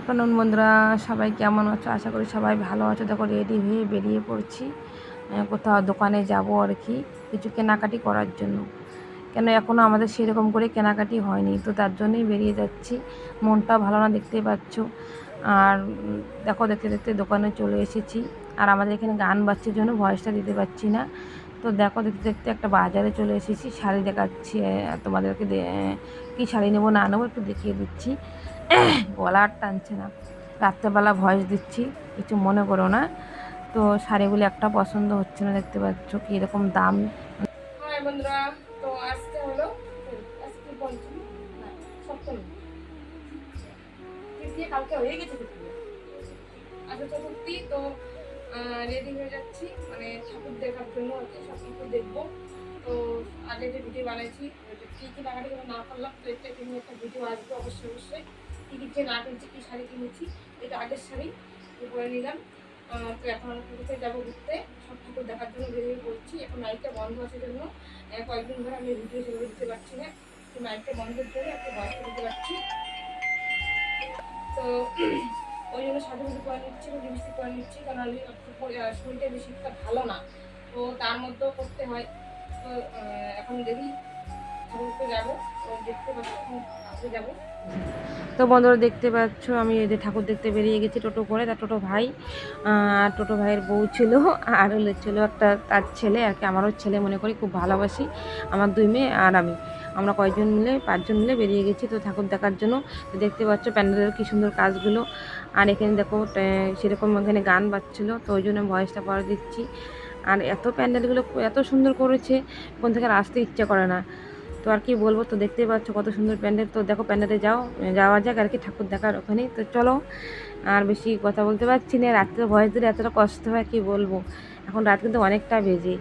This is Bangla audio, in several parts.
আফটারনুন বন্ধুরা, সবাই কেমন আছো? আশা করি সবাই ভালো আছো। দেখো রেডি হয়ে বেরিয়ে পড়ছি কোথাও দোকানে যাব আর কি, কিছু কেনাকাটি করার জন্য। কেন এখনও আমাদের সেরকম করে কেনাকাটি হয়নি, তো তার জন্যই বেরিয়ে যাচ্ছি। মনটা ভালো না দেখতেই পাচ্ছ। আর দেখো, দেখতে দেখতে দোকানে চলে এসেছি। আর আমাদের এখানে গান বাজছে জন্য ভয়েসটা দিতে পারছি না। তো দেখো, দেখতে দেখতে একটা বাজারে চলে এসেছি। শাড়ি দেখাচ্ছি তোমাদেরকে কী শাড়ি নেব, না নেব একটু দেখিয়ে দিচ্ছি। গলা আর টানছে না। রাত্রেবেলা ভয়েস দিচ্ছি, কিছু মনে করো না। তো শাড়িগুলি একটা পছন্দ হচ্ছে না, দেখতে পাচ্ছ দাম। মানে কি সব কিছু দেখব। তো আগে যে ভিডিও বানাইছি না পারলাম তো কিন্তু একটা ভিডিও অবশ্যই অবশ্যই। কী কী যে না কিনছি কী শাড়ি কিনেছি, এটা আগের শাড়ি পরে নিলাম। তো এখন আমি পুরীতে যাব ঘুরতে? সব ঠাকুর দেখার জন্য বেরিয়ে পড়ছি। এখন লাইটটা বন্ধ আছে জন্য কয়েকদিন ধরে আমি ভিডিও সেভাবে দিতে পারছি না। তো লাইটটা বন্ধের জন্য একটু বয়স দিতে পারছি। তো ওই জন্য সাজুগুজু করে নিচ্ছি লিপস্টিক করে নিচ্ছি, কারণ শরীরটা বেশি একটা ভালো না। তো তার মধ্যেও করতে হয়। তো এখন দেখি ঠাকুরকে যাব। তো দেখতে পাচ্ছি এখন ঠাকুরে যাব। তো বন্ধুরা দেখতে পাচ্ছ, আমি এদের ঠাকুর দেখতে বেরিয়ে গেছি টোটো করে, তার টোটো ভাই আর টোটো ভাইয়ের বউ ছিল, আর হলো ছিল একটা তার ছেলে, আর কি আমারও ছেলে মনে করি, খুব ভালোবাসি, আমার দুই মেয়ে আর আমি। আমরা কয়েকজন মিলে, পাঁচজন মিলে বেরিয়ে গেছি তো ঠাকুর দেখার জন্য। তো দেখতে পাচ্ছ প্যান্ডেলের কী সুন্দর কাজগুলো। আর এখানে দেখো সেরকম এখানে গান বাজছিলো, তো ওই জন্য ভয়েসটা পরে দিচ্ছি। আর এত প্যান্ডেলগুলো এত সুন্দর করেছে, কোন থেকে আসতে ইচ্ছা করে না। তো আর কি বলব, তো দেখতেই পাচ্ছ কত সুন্দর প্যান্ডেল। তো দেখো প্যান্ডেলে যাও, যাওয়া যাক আর কি, ঠাকুর দেখার ওখানেই। তো চলো, আর বেশি কথা বলতে পারছি না, রাত্রে ভয়েস দিলে এতটা কষ্ট হয়, কি বলব? এখন রাত কিন্তু অনেকটা বেজে।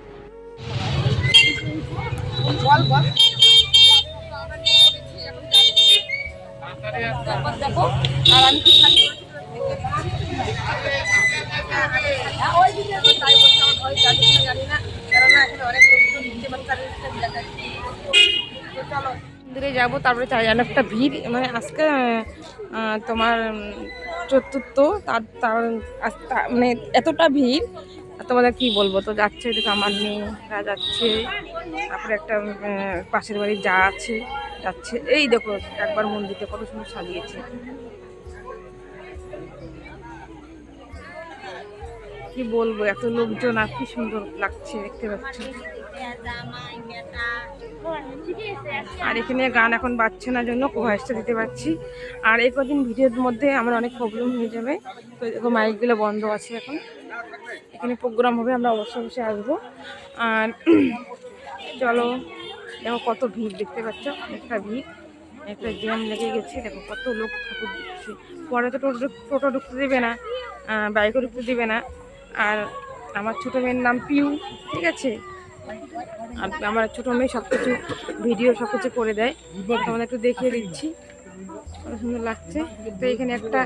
ভয় জানি না। কেননা এখানে অনেক লোকজন মন্দিরে যাব, তারপরে চাই অনেকটা ভিড় মানে আজকে তোমার চতুর্থ, তার তার মানে এতটা ভিড় তোমাদের কি বলব, তো যাচ্ছে দেখো আমার মেয়েরা যাচ্ছে, তারপরে একটা পাশের বাড়ি যা আছে, যাচ্ছে। এই দেখো, একবার মন্দিরটা কত সুন্দর সাজিয়েছে। কি বলব, এত লোকজন আর কি সুন্দর লাগছে, দেখতে পাচ্ছ? আর এখানে গান এখন বাজছে না জন্য ভয়েসটা দিতে পারছি। আর এই কদিন ভিডিওর মধ্যে আমার অনেক প্রবলেম হয়ে যাবে। তো দেখো মাইকগুলো বন্ধ আছে এখন। এখানে প্রোগ্রাম হবে, আমরা অবশ্যই অবশ্যই আসব। আর চলো, দেখো কত ভিড়, দেখতে পাচ্ছ? একটা ভিড়। একটা জ্যাম লেগে গেছে, দেখো কত লোক ঠাকুর দিচ্ছে পরে তো টোটো টোটো ঢুকতে দেবে না বাইকও ঢুকতে দেবে না। আর আমার ছোটো মেয়ের নাম পিউ, ঠিক আছে? আমার ছোটো মেয়ে সব কিছু ভিডিও সব কিছু করে দেয়। তোমাদের একটু দেখিয়ে দিচ্ছি। কত সুন্দর লাগছে। তো এখানে একটা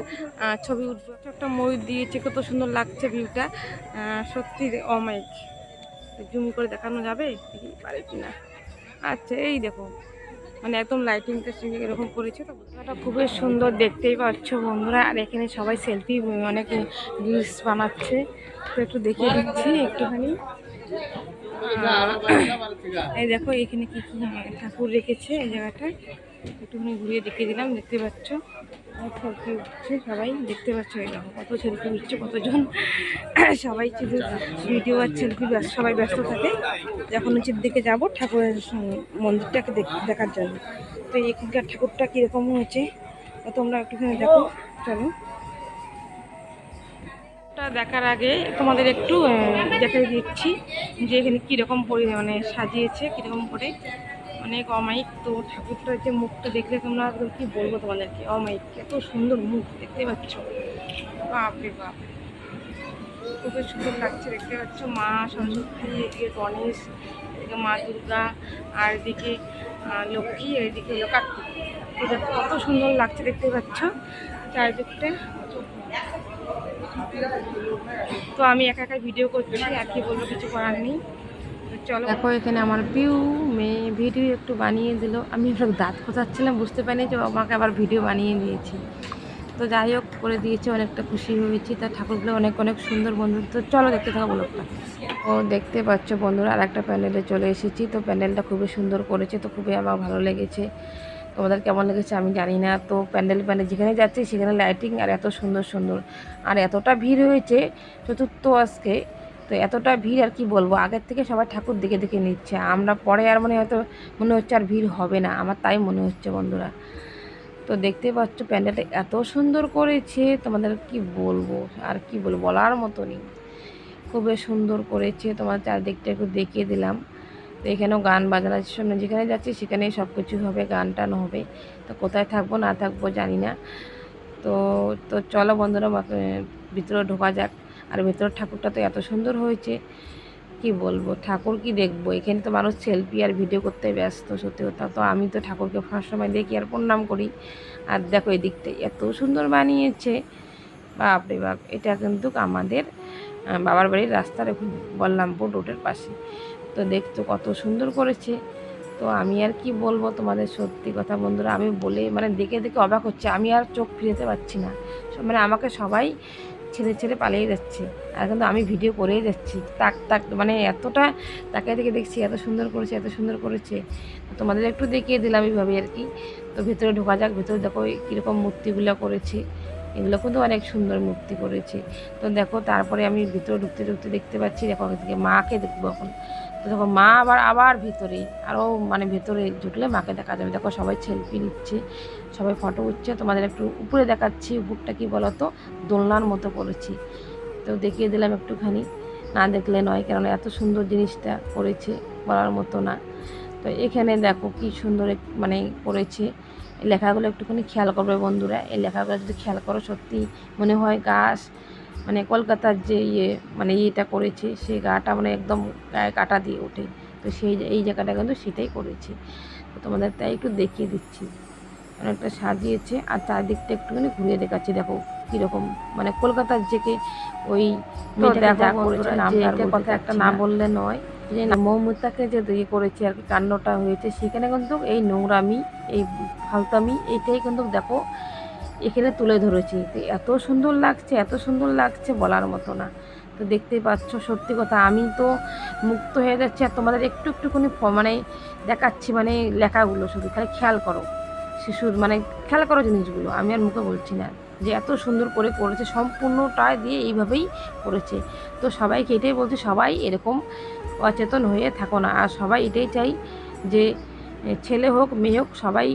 ছবি উঠবে একটা ময়ূর দিয়েছে, কত সুন্দর লাগছে ভিউটা সত্যি অমাইক জুম করে দেখানো যাবে? দেখি পারে কি না আচ্ছা এই দেখো। মানে একদম লাইটিংটা সঙ্গে এরকম করেছে। তো জায়গাটা খুবই সুন্দর দেখতেই পাচ্ছ বন্ধুরা। আর এখানে সবাই সেলফি অনেক রিলস বানাচ্ছে। তো একটু দেখিয়ে দিচ্ছি একটুখানি। এই দেখো, এখানে কি কি ঠাকুর রেখেছে এই জায়গাটায়। একটুখানি ঘুরিয়ে দেখিয়ে দিলাম, দেখতে পাচ্ছ? সেলফি উঠছে, সবাই দেখতে পাচ্ছ, এই দেখো, কত সেলফি উঠছে, কতজন। সবাই শুধু ভিডিও আর সেলফি সবাই ব্যস্ত থাকে। যখন নিচের দিকে যাব ঠাকুরের মন্দিরটাকে দেখ- দেখার জন্য। তো এখানকার ঠাকুরটা কীরকম হয়েছে তোমরা একটুখানি দেখো, চলো। টা দেখার আগে তোমাদের একটু দেখাই দিচ্ছি যে এখানে কীরকম পরি মানে সাজিয়েছে, কীরকম করে। অনেক অমায়িক তো ঠাকুরটার যে মুখটা দেখলে তোমরা একদম কি বলব তোমাদেরকে? অমায়িক, এত সুন্দর মুখ দেখতে পাচ্ছ। বাপরে বাপ। খুবই সুন্দর লাগছে দেখতে পাচ্ছ। মা সরস্বতী, এদিকে গণেশ, এদিকে মা দুর্গা, আর এদিকে লক্ষ্মী এদিকে হলো কার্তিক। কত সুন্দর লাগছে দেখতে পাচ্ছ চারিদিকটা। তো আমি একা একা ভিডিও করছি, আর কি বলব, কিছু করার নেই। চলো। দেখো, এখানে আমার পিউ, মেয়ে, ভিডিও একটু বানিয়ে দিল। আমি সব দাঁত খোঁচাচ্ছিলাম, বুঝতে পারিনি যে আমাকে আবার ভিডিও বানিয়ে দিয়েছি। তো যাই হোক, করে দিয়েছে, অনেকটা খুশি হয়েছি। তা ঠাকুরগুলো অনেক অনেক সুন্দর বন্ধু তো চলো, দেখতে থাকো ব্লগটা। ও, দেখতে পাচ্ছ বন্ধুরা আর একটা প্যান্ডেলে চলে এসেছি। তো প্যান্ডেলটা খুবই সুন্দর করেছে, তো খুবই আমার ভালো লেগেছে। তোমাদের কেমন লেগেছে আমি জানি না। তো প্যান্ডেল প্যান্ডেল যেখানে যাচ্ছি সেখানে লাইটিং আর এত সুন্দর সুন্দর। আর এতটা ভিড় হয়েছে চতুর্থ আজকে, তো এতটা ভিড় আর কি বলব? আগের থেকে সবাই ঠাকুর দেখে দেখে নিচ্ছে। আমরা পরে আর মানে হয়তো মনে হচ্ছে আর ভিড় হবে না। আমার তাই মনে হচ্ছে বন্ধুরা। তো দেখতে পাচ্ছ প্যান্ডেলটা এত সুন্দর করেছে। তোমাদের কি বলব? আর কি বলব? বলার মতো নেই। খুবই সুন্দর করেছে। তোমার চারদিকটা একটু দেখিয়ে দিলাম। তো এখানেও গান বাজনার সামনে যেখানে যাচ্ছি সেখানেই সব কিছু হবে গান টান হবে। তো কোথায় থাকব, না থাকব জানি না। তো তো চলো বন্ধুরা ভিতরে ঢোকা যাক। আর ভেতরের ঠাকুরটা তো এত সুন্দর হয়েছে, কি বলব? ঠাকুর কি দেখব? এখানে তো মানুষ সেলফি আর ভিডিও করতে ব্যস্ত, সত্যি কথা। তো আমি তো ঠাকুরকে ফার্স্ট সময় দেখি আর প্রণাম করি। আর দেখো এদিকটা এত সুন্দর বানিয়েছে। বাপরে বাপ, এটা কিন্তু আমাদের বাবার বাড়ির রাস্তার ওখানে, বললামপুর রোডের পাশে। তো দেখতো কত সুন্দর করেছে। তো আমি আর কি বলব তোমাদের সত্যি কথা বন্ধুরা, আমি বলে মানে দেখে দেখে অবাক হচ্ছে। আমি আর চোখ ফিরেতে পারছি না। মানে আমাকে সবাই ছেড়ে ছেড়ে পালিয়ে যাচ্ছে। আর কিন্তু আমি ভিডিও করেই যাচ্ছি। তাক তাক মানে এতটা তাকে থেকে দেখছি, এত সুন্দর করেছে, এত সুন্দর করেছে। তোমাদের একটু দেখিয়ে দিলাম এইভাবে আর কি। তো ভেতরে ঢোকা যাক, ভেতরে দেখো কীরকম মূর্তিগুলো করেছে। এগুলো কিন্তু অনেক সুন্দর মূর্তি করেছে। তো দেখো, তারপরে আমি ভিতরে ঢুকতে ঢুকতে দেখতে পাচ্ছি, দেখো মাকে দেখব এখন। দেখো, মা আবার আবার ভিতরে। আরও মানে ভেতরে ঢুকলে মাকে দেখা যাবে। দেখো, সবাই সেলফি নিচ্ছে, সবাই ফটো উঠছে। তোমাদের একটু উপরে দেখাচ্ছি, উপরটা কি বলতো? দোলনার মতো করেছি। তো দেখিয়ে দিলাম একটুখানি। না দেখলে নয় কারণ এত সুন্দর জিনিসটা করেছে বলার মতো না। তো এখানে দেখো কি সুন্দর মানে করেছে। এই লেখাগুলো একটুখানি খেয়াল করবে বন্ধুরা। এই লেখাগুলো যদি খেয়াল করো, সত্যি মনে হয়, গাছ মানে কলকাতার যে ইয়ে মানে ইয়েটা করেছে সেই গাটা মানে একদম গায়ে কাটা দিয়ে ওঠে। তো সেই এই জায়গাটা কিন্তু সেটাই করেছে। তো তোমাদের তাই একটু দেখিয়ে দিচ্ছি। অনেকটা সাজিয়েছে আর চারদিকটা একটুখানি ঘুরিয়ে দেখাচ্ছি। দেখো কীরকম মানে কলকাতার যে ওই কথা একটা না। বললে নয় যে না মৌমিতাকে যে ইয়ে করেছে আর কি কান্নটা হয়েছে সেখানে কিন্তু এই নোংরামি এই ফালতামি এইটাই কিন্তু দেখো এখানে তুলে ধরেছি। তো এত সুন্দর লাগছে, এত সুন্দর লাগছে বলার মতো না। তো দেখতেই পাচ্ছ, সত্যি কথা, আমি তো মুক্ত হয়ে যাচ্ছি আর তোমাদের একটু একটুখানি মানে দেখাচ্ছি মানে লেখাগুলো শুধু। খালি খেয়াল করো, শিশুর মানে খেয়াল করো জিনিসগুলো। আমি আর মুখে বলছি না যে এত সুন্দর করে করেছে, সম্পূর্ণটাই দিয়ে এইভাবেই করেছে। তো সবাইকে এটাই বলছে, সবাই এরকম অচেতন হয়ে থাকো না। আর সবাই এটাই চাই যে ছেলে হোক, মেয়ে হোক, সবাই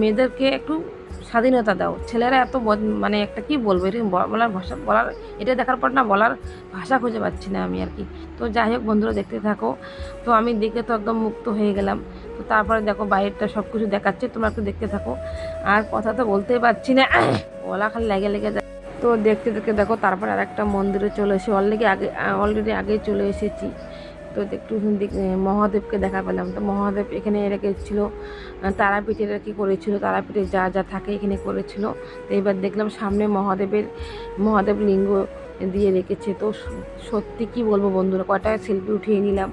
মেয়েদেরকে একটু স্বাধীনতা দাও। ছেলেরা এত মানে একটা কি বলব, এটা বলার ভাষা বলার, এটা দেখার পর না বলার ভাষা খুঁজে পাচ্ছি না আমি আর কি। তো যাই হোক বন্ধুরা, দেখতে থাকো। তো আমি দেখে তো একদম মুক্ত হয়ে গেলাম। তো তারপরে দেখো বাইরেটা সব কিছু দেখাচ্ছে, তোমরা একটু দেখতে থাকো। আর কথা তো বলতেই পারছি না। বলা খালি লেগে লেগে যায়। তো দেখতে দেখতে দেখো, তারপর আর একটা মন্দিরে চলে এসে অলরেডি আগে অলরেডি আগেই চলে এসেছি। তো একটু মহাদেবকে দেখা পেলাম। তো মহাদেব এখানে রেখেছিল তারাপীঠের আর কি করেছিল, তারাপীঠে যা যা থাকে এখানে করেছিল। তো এবার দেখলাম সামনে মহাদেবের, মহাদেব লিঙ্গ দিয়ে রেখেছে। তো সত্যি কি বলব বন্ধুরা, কয়টা সেলফি উঠিয়ে নিলাম।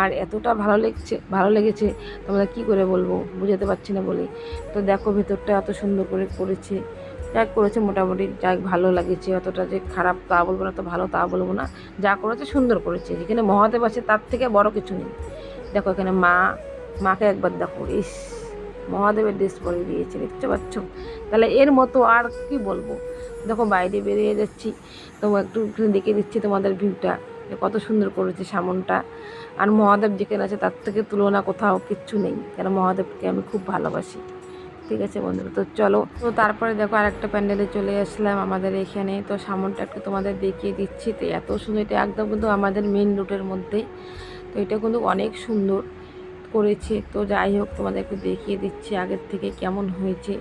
আর এতটা ভালো লেগেছে ভালো লেগেছে, তোমরা কি করে বলব, বুঝাতে পারছি না বলে। তো দেখো ভেতরটা এত সুন্দর করে করেছে। যা করেছে, মোটামুটি যা ভালো লাগেছে। অতটা যে খারাপ তা বলব না, তো ভালো তা বলব না। যা করেছে, সুন্দর করেছে। যেখানে মহাদেব আছে, তার থেকে বড় কিছু নেই। দেখো এখানে মা, মাকে একবার দেখো। ইস, মহাদেবের ড্রেস পরে দিয়েছে দেখতে পাচ্ছ? তাহলে এর মতো আর কি বলব? দেখো বাইরে বেরিয়ে যাচ্ছি। তো একটু দেখে দিচ্ছি তোমাদের ভিউটা কত সুন্দর করেছে সামনটা। আর মহাদেব যেখানে আছে, তার থেকে তুলনা কোথাও কিচ্ছু নেই। কেন মহাদেবকে আমি খুব ভালোবাসি। ঠিক আছে বন্ধুরা তো চলো। তো তারপরে দেখো আরেকটা প্যান্ডেলে চলে আসলাম আমাদের এখানে। তো সামনটা একটু তোমাদের দেখিয়ে দিচ্ছি। তো এত সুন্দর, এটা একদম কিন্তু আমাদের মেন রুটের মধ্যে। তো এটা কিন্তু অনেক সুন্দর করেছে। তো যাই হোক, তোমাদের একটু দেখিয়ে দিচ্ছি আগের থেকে কেমন হয়েছে।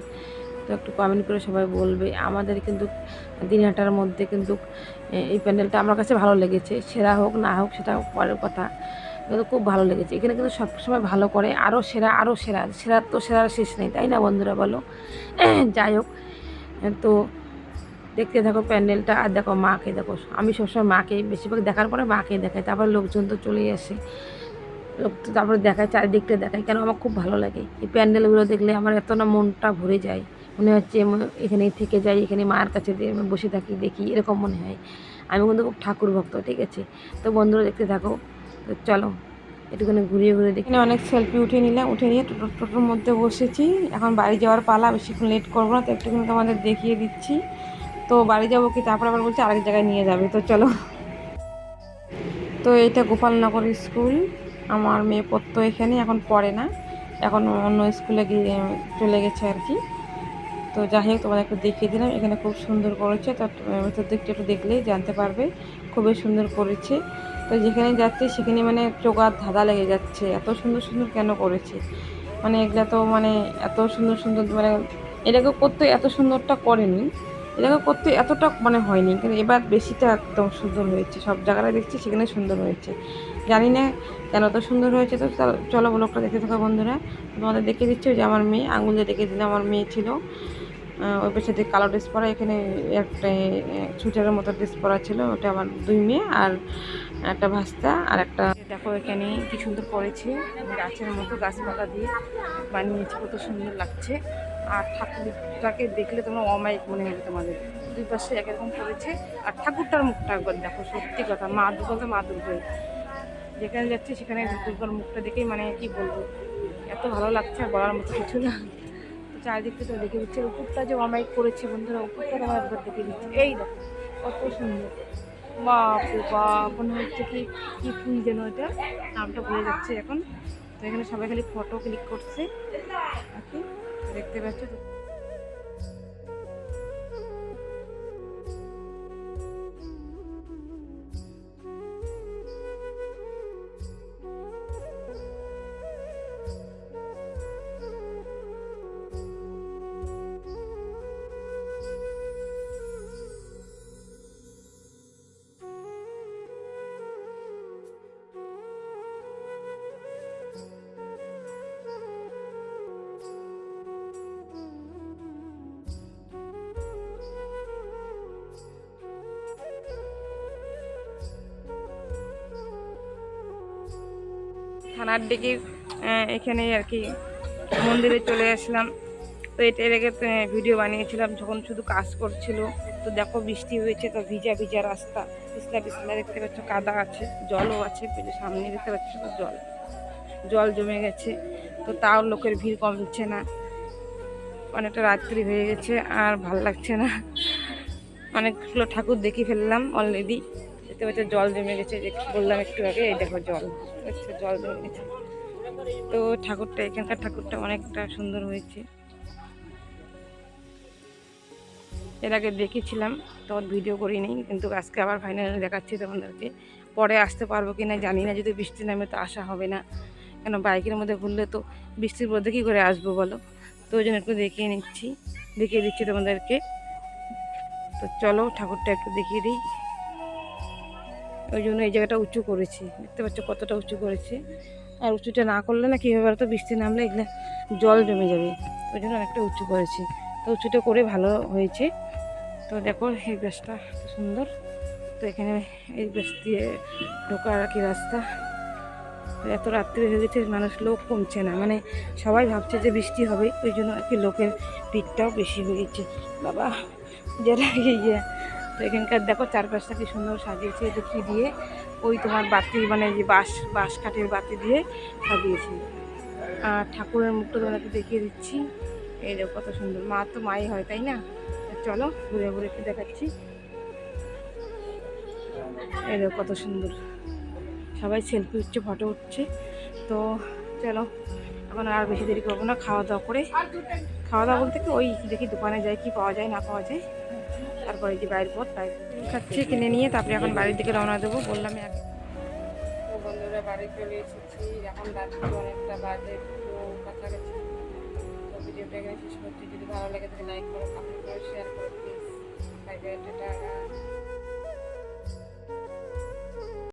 তো একটু কমেন্ট করে সবাই বলবে। আমাদের কিন্তু দিন দিনহাটার মধ্যে কিন্তু এই প্যান্ডেলটা আমার কাছে ভালো লেগেছে। সেরা হোক, না হোক, সেটা পরের কথা। কিন্তু খুব ভালো লেগেছে। এখানে কিন্তু সবসময় ভালো করে আরও সেরা আরও সেরা। সেরা তো সেরার শেষ নেই, তাই না বন্ধুরা বলো? যাই হোক, তো দেখতে থাকো প্যান্ডেলটা, আর দেখো মাকে দেখো। আমি সবসময় মাকে, বেশিরভাগ দেখার পরে মাকে দেখাই, তারপর লোকজন তো চলেই আসে। লোক তো তারপরে দেখায়, চারিদিকটা দেখায়, কেন আমার খুব ভালো লাগে। এই প্যান্ডেলগুলো দেখলে আমার এত না মনটা ভরে যায়। মনে হচ্ছে এখানেই থেকে যাই, এখানে মার কাছে বসে থাকি, দেখি, এরকম মনে হয়। আমি কিন্তু খুব ঠাকুর ভক্ত ঠিক আছে? তো বন্ধুরা দেখতে থাকো তো চলো একটুখানি ঘুরিয়ে ঘুরিয়ে দেখি। অনেক সেলফি উঠে নিলাম উঠে নিয়ে টোটো, টোটোর মধ্যে বসেছি। এখন বাড়ি যাওয়ার পালা, বেশিক্ষণ লেট করব না, তো একটুখানি তোমাদের দেখিয়ে দিচ্ছি। তো বাড়ি যাব কি, তারপর আবার বলছি আরেক জায়গায় নিয়ে যাবে, তো চলো। তো এটা গোপালনগর স্কুল, আমার মেয়ে পড়তো এখানে, এখন পড়ে না। এখন অন্য স্কুলে গিয়ে চলে গেছে আর কি। তো যাই হোক, তোমাদের একটু দেখিয়ে দিলাম। এখানে খুব সুন্দর করেছে। তো ভেতর দিকটা একটু দেখলেই জানতে পারবে। খুবই সুন্দর করেছে। তো যেখানে যাচ্ছে, সেখানে মানে চোগার ধাঁধা লেগে যাচ্ছে। এত সুন্দর সুন্দর কেন করেছে? মানে এগুলা তো মানে এত সুন্দর সুন্দর মানে এটাকে করতে এত সুন্দরটা করেনি। এটাকে করতে এতটা মানে হয়নি। কিন্তু এবার বেশিটা একদম সুন্দর হয়েছে। সব জায়গায় দেখছি, সেখানে সুন্দর হয়েছে। জানি না কেন তো সুন্দর হয়েছে। তো চলো- ব্লগটা দেখে থাকো বন্ধুরা। তোমাদের দেখে দিচ্ছি যে আমার মেয়ে, আঙুল দিয়ে দেখে দিলে আমার মেয়ে ছিল। ওই পাশে যে কালো ড্রেস পরা, এখানে একটা ছুটারের মতো ড্রেস পরা ছিল। ওটা আমার দুই মেয়ে আর একটা ভাস্তা আর একটা দেখো, এখানে কি সুন্দর করেছে গাছের মতো গাছপালা দিয়ে বানিয়েছে, কত সুন্দর লাগছে। আর ঠাকুরটাকে দেখলে তোমরা অমায়িক মনে হবে তোমাদের। দুই পাশে একরকম করেছে আর ঠাকুরটার মুখটা একবার দেখো, সত্যি কথা। মা দুর্গা তো মা দুর্গাই। যেখানে যাচ্ছে সেখানে দুর্গার মুখটা দেখেই মানে কি বলব, এত ভালো লাগছে আর বলার মতো কিছু না। তো দেখে দিচ্ছে। উপরটা যে অমাইক করেছে বন্ধুরা, উপরটা তোমার একবার দেখে দিচ্ছে। এই দেখো, কত সুন্দর। বাপ বাপ, মনে হচ্ছে কি কি ফুল যেন এটা। নামটা ভুলে যাচ্ছে এখন। তো এখানে সবাই খালি ফটো ক্লিক করছে। দেখতে পাচ্ছ থানার দিকে এখানে আর কি মন্দিরে চলে আসলাম। তো এটা আহ, ভিডিও বানিয়েছিলাম যখন শুধু কাজ করছিল। তো দেখো বৃষ্টি হয়েছে তো ভিজা ভিজা রাস্তা। পিছলা পিছলা দেখতে পাচ্ছ কাদা আছে জলও আছে সামনে দেখতে পাচ্ছ তো জল। জল জমে গেছে তো তাও লোকের ভিড় কমছে না। অনেকটা রাত্রি হয়ে গেছে আর ভালো লাগছে না। অনেকগুলো ঠাকুর দেখে ফেললাম অলরেডি দেখতে পাচ্ছ জল জমে গেছে বললাম একটু আগে, এই দেখো জল জল জমে গেছে। তো ঠাকুরটা, এখানকার ঠাকুরটা অনেকটা সুন্দর হয়েছে। এর আগে দেখেছিলাম, তখন ভিডিও করিনি, কিন্তু আজকে আবার ফাইনালি দেখাচ্ছি তোমাদেরকে। পরে আসতে পারব কি না জানি না, যদি বৃষ্টি নামে তো আসা হবে না। কেন, বাইকের মধ্যে ঘুরলে তো বৃষ্টির মধ্যে কী করে আসব বলো। তো ওই জন্য একটু দেখিয়ে নিচ্ছি, দেখিয়ে দিচ্ছি তোমাদেরকে। তো চলো, ঠাকুরটা একটু দেখিয়ে দিই। ওই জন্য এই জায়গাটা উঁচু করেছি। দেখতে পাচ্ছ কতটা উঁচু করেছে। আর উঁচুটা না করলে না কীভাবে তো বৃষ্টি নামলে এগুলো জল জমে যাবে। ওই জন্য অনেকটা উঁচু করেছি। তো উঁচুটা করে ভালো হয়েছে। তো দেখো এই গাছটা সুন্দর। তো এখানে এই গাছ দিয়ে ঢোকার আর কি রাস্তা। এত রাত্রি হয়ে গেছে, মানুষ লোক কমছে না। মানে সবাই ভাবছে যে বৃষ্টি হবে, ওই জন্য আর কি লোকের ভিড়টাও বেশি হয়েছে বাবা যেটা ইয়ে তো এখানকার দেখো চারপাশটা কি সুন্দর সাজিয়েছে, এটা কি দিয়ে? ওই তোমার বাতি মানে যে বাঁশ বাঁশ কাঠের বাতি দিয়ে সাজিয়েছে। আর ঠাকুরের মুখটা তোমাকে দেখিয়ে দিচ্ছি। এই দেখো কত সুন্দর। মা তো মাই হয়, তাই না? চলো, ঘুরে ঘুরে একটু দেখাচ্ছি। এই দেখো কত সুন্দর। সবাই সেলফি উঠছে ফটো উঠছে। তো চলো, এখন আর বেশি দেরি করব না। খাওয়া দাওয়া করে, খাওয়া দাওয়া বলতে কি ওই দেখি দোকানে যাই, কি পাওয়া যায়, না পাওয়া যায়। তারপরে যে বাইরের পথ তাই খাচ্ছি, কিনে নিয়ে তারপরে এখন বাড়ির দিকে রওনা দেবো বললাম এক তো বন্ধুরা, বাড়ি চলে এসেছি। এখন রাত্রি অনেকটা বাজে তো কাছাকাছি তো ভিডিওটা এখানে শেষ করছি। যদি ভালো লাগে তাহলে লাইক করো কমেন্ট করো শেয়ার করো প্লিজ বাই বাই টাটা।